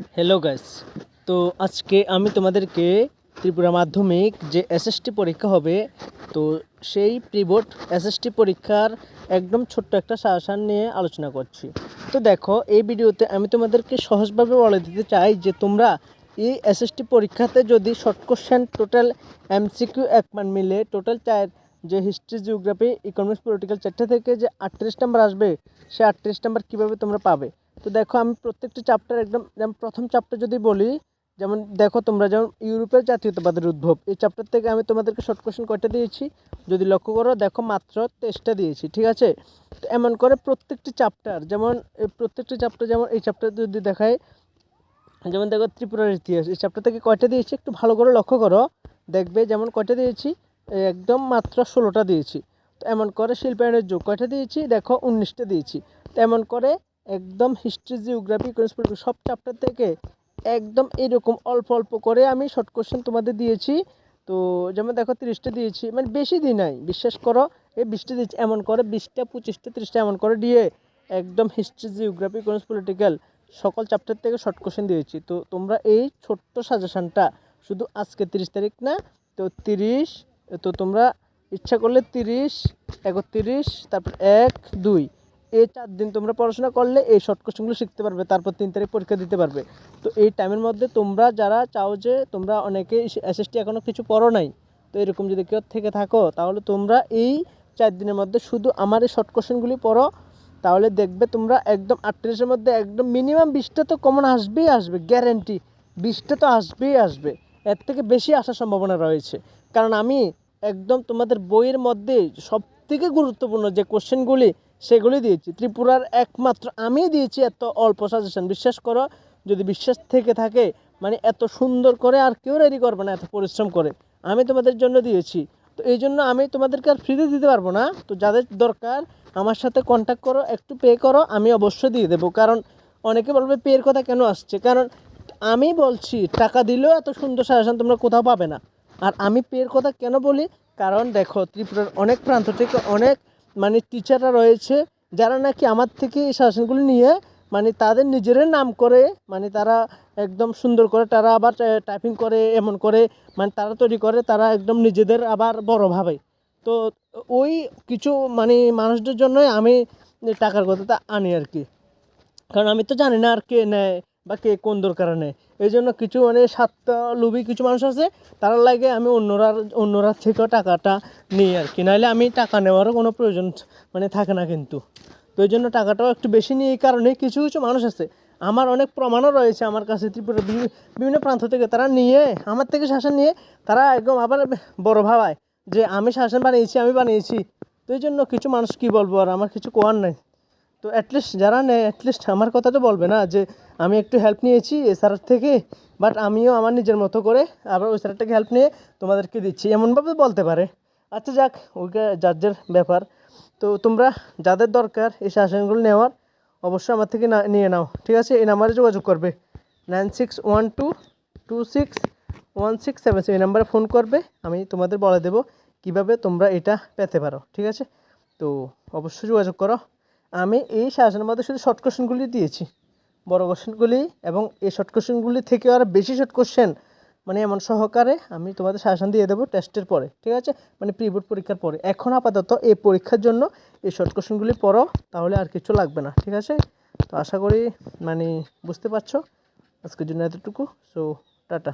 Hello guys তো আজকে আমি তোমাদেরকে ত্রিপুরা মাধ্যমিক যে এসএসটি পরীক্ষা হবে, তো সেই প্রিবোর্ড এসএসটি পরীক্ষার একদম ছোট্ট একটা সাজেশান নিয়ে আলোচনা করছি। তো দেখো, এই ভিডিওতে আমি তোমাদেরকে সহজভাবে বলে দিতে চাই যে তোমরা এই এসএসটি পরীক্ষাতে যদি শর্ট কোশ্চেন টোটাল এমসিকিউ এক মান মিলে টোটাল চার যে হিস্ট্রি জিওগ্রাফি ইকোনমিক্স পলিটিক্যাল চারটে থেকে যে আটত্রিশ নাম্বার আসবে, সে আটত্রিশ নাম্বার কীভাবে তোমরা পাবে? তো দেখো আমি প্রত্যেকটি চ্যাপ্টার একদম, যেমন প্রথম চ্যাপ্টার যদি বলি, যেমন দেখো তোমরা যেমন ইউরোপের জাতীয়তাবাদের উদ্ভব, এই চ্যাপ্টার থেকে আমি তোমাদেরকে শর্ট কোশ্চেন কয়টা দিয়েছি? যদি লক্ষ্য করো, দেখো মাত্র তেইশটা দিয়েছি, ঠিক আছে? তো এমন করে প্রত্যেকটি চ্যাপ্টার যেমন প্রত্যেকটি চ্যাপ্টার যেমন এই চ্যাপ্টার যদি দেখায় যেমন দেখো ত্রিপুরার ইতিহাস, এই চ্যাপ্টার থেকে কয়টা দিয়েছি? একটু ভালো করে লক্ষ্য করো, দেখবে যেমন কয়টা দিয়েছি? একদম মাত্র ষোলোটা দিয়েছি। তো এমন করে শিল্পায়নের যুগ, কয়টা দিয়েছি? দেখো উনিশটা দিয়েছি। তো এমন করে একদম হিস্ট্রি জিওগ্রাফি ইকোনমিক্স সব চ্যাপ্টার থেকে একদম এরকম অল্প অল্প করে আমি শর্ট কোশ্চেন তোমাদের দিয়েছি। তো যেমন দেখো তিরিশটা দিয়েছি মানে বেশি দিই নাই, বিশ্বাস করো, এই বিশটা দিয়েছি, এমন করে বিশটা, পঁচিশটা, তিরিশটা, এমন করে দিয়ে একদম হিস্ট্রি জিওগ্রাফি ইকোনমিক্স পলিটিক্যাল সকল চ্যাপ্টার থেকে শর্ট কোশ্চেন দিয়েছি। তো তোমরা এই ছোট্ট সাজেশানটা শুধু আজকে তিরিশ তারিখ না, তো তিরিশ, তো তোমরা ইচ্ছা করলে তিরিশ, একত্রিশ, তারপর এক, দুই এই চার দিন তোমরা পড়াশোনা করলে এই শর্ট কোশ্চেনগুলো শিখতে পারবে, তারপর তিন তারিখ পরীক্ষা দিতে পারবে। তো এই টাইমের মধ্যে তোমরা যারা চাও যে তোমরা অনেকে এসএসটি এখনও কিছু পড়ো নাই, তো এরকম যদি কেউ থেকে থাকো, তাহলে তোমরা এই চার দিনের মধ্যে শুধু আমার এই শর্ট কোশ্চেনগুলি পড়ো, তাহলে দেখবে তোমরা একদম আটত্রিশের মধ্যে একদম মিনিমাম বিশটা তো কমন আসবেই আসবে গ্যারেন্টি বিশটা তো আসবেই আসবে। এর থেকে বেশি আসার সম্ভাবনা রয়েছে। কারণ আমি একদম তোমাদের বইয়ের মধ্যে সব থেকে গুরুত্বপূর্ণ যে কোশ্চেনগুলি সেগুলি দিয়েছি। ত্রিপুরার একমাত্র আমি দিয়েছি এত অল্প সাজেশন বিশ্বাস করো, যদি বিশ্বাস থেকে থাকে মানে এত সুন্দর করে আর কেউ রেডি করবে না, এত পরিশ্রম করে। আমি তোমাদের জন্য দিয়েছি। তো এই জন্য আমি তোমাদেরকে আর ফ্রিতে দিতে পারব না। তো যাদের দরকার, আমার সাথে কন্ট্যাক্ট করো, একটু পে করো, আমি অবশ্যই দিয়ে দেবো। কারণ অনেকে বলবে পের কথা কেন আসছে? কারণ আমি বলছি, টাকা দিলেও এত সুন্দর সাজেশন তোমরা কোথাও পাবে না। আর আমি পের কথা কেন বলি? কারণ দেখো, ত্রিপুরার অনেক প্রান্ত থেকে অনেক মানে টিচাররা রয়েছে, যারা নাকি আমার থেকে এই শাসনগুলি নিয়ে মানে তাদের নিজেদের নাম করে মানে তারা একদম সুন্দর করে, তারা আবার টাইপিং করে, এমন করে মানে তারা তৈরি করে, তারা একদম নিজেদের আবার বড় ভাবে। তো ওই কিছু মানে মানুষদের জন্যই আমি টাকার কথাটা আনি আর কি। কারণ আমি তো জানি না আর কে নেয় বা কে কোন দরকারে নেই। এই জন্য কিছু মানে সাতটা লোভী কিছু মানুষ আছে, তারা লাগে আমি অন্যরা অন্যরা থেকেও টাকাটা নিই আর কি। নাহলে আমি টাকা নেওয়ারও কোনো প্রয়োজন মানে থাকে না কিন্তু। তো এই জন্য টাকাটাও একটু বেশি নিই, এই কারণে কিছু কিছু মানুষ আছে। আমার অনেক প্রমাণও রয়েছে আমার কাছে ত্রিপুরা বিভিন্ন প্রান্ত থেকে। তারা নিয়ে, আমার থেকে শাসন নিয়ে তারা একদম আবার বড় ভাবায় যে আমি শাসন বানিয়েছি, আমি বানিয়েছি। তো এই জন্য কিছু মানুষ কি বলব আর আমার কিছু কোয়ার নাই। তো অ্যাটলিস্ট যারা নেয় অ্যাটলিস্ট আমার কথা তো বলবে না যে আমি একটু হেল্প নিয়েছি এ স্যারের থেকে বাট আমিও আমার নিজের মতো করে আবার ওই স্যারের থেকে হেল্প নিয়ে তোমাদেরকে দিচ্ছি। এমনভাবে বলতে পারে। আচ্ছা যাক ওইটা যার ব্যাপার। তো তোমরা যাদের দরকার এই শাসনগুলো নেওয়ার, অবশ্যই আমার থেকে না- নিয়ে নাও। ঠিক আছে? এই নাম্বারে যোগাযোগ করবে। Nine six one two two six one six seven seven এই নাম্বারে ফোন করবে। আমি তোমাদের বলে দেবো কীভাবে তোমরা এটা পেতে পারো। ঠিক আছে? তো অবশ্যই যোগাযোগ করো। আমি এই শাসনের মধ্যে শুধু শর্ট কোশ্চেনগুলি দিয়েছি। বড় কোশ্চেনগুলি এবং এই শর্ট কোশ্চেনগুলি থেকে আরও বেশি শর্ট কোশ্চেন মানে এমন সহকারে আমি তোমাদের শাসন দিয়ে দেবো টেস্টের পরে, ঠিক আছে? মানে প্রি বোর্ড পরীক্ষার পরে। এখন আপাতত এই পরীক্ষার জন্য এই শর্ট কোশ্চেনগুলি পড়ো, তাহলে আর কিছু লাগবে না, ঠিক আছে? তো আশা করি মানে বুঝতে পারছ। আজকের জন্য এতটুকু সো টাটা।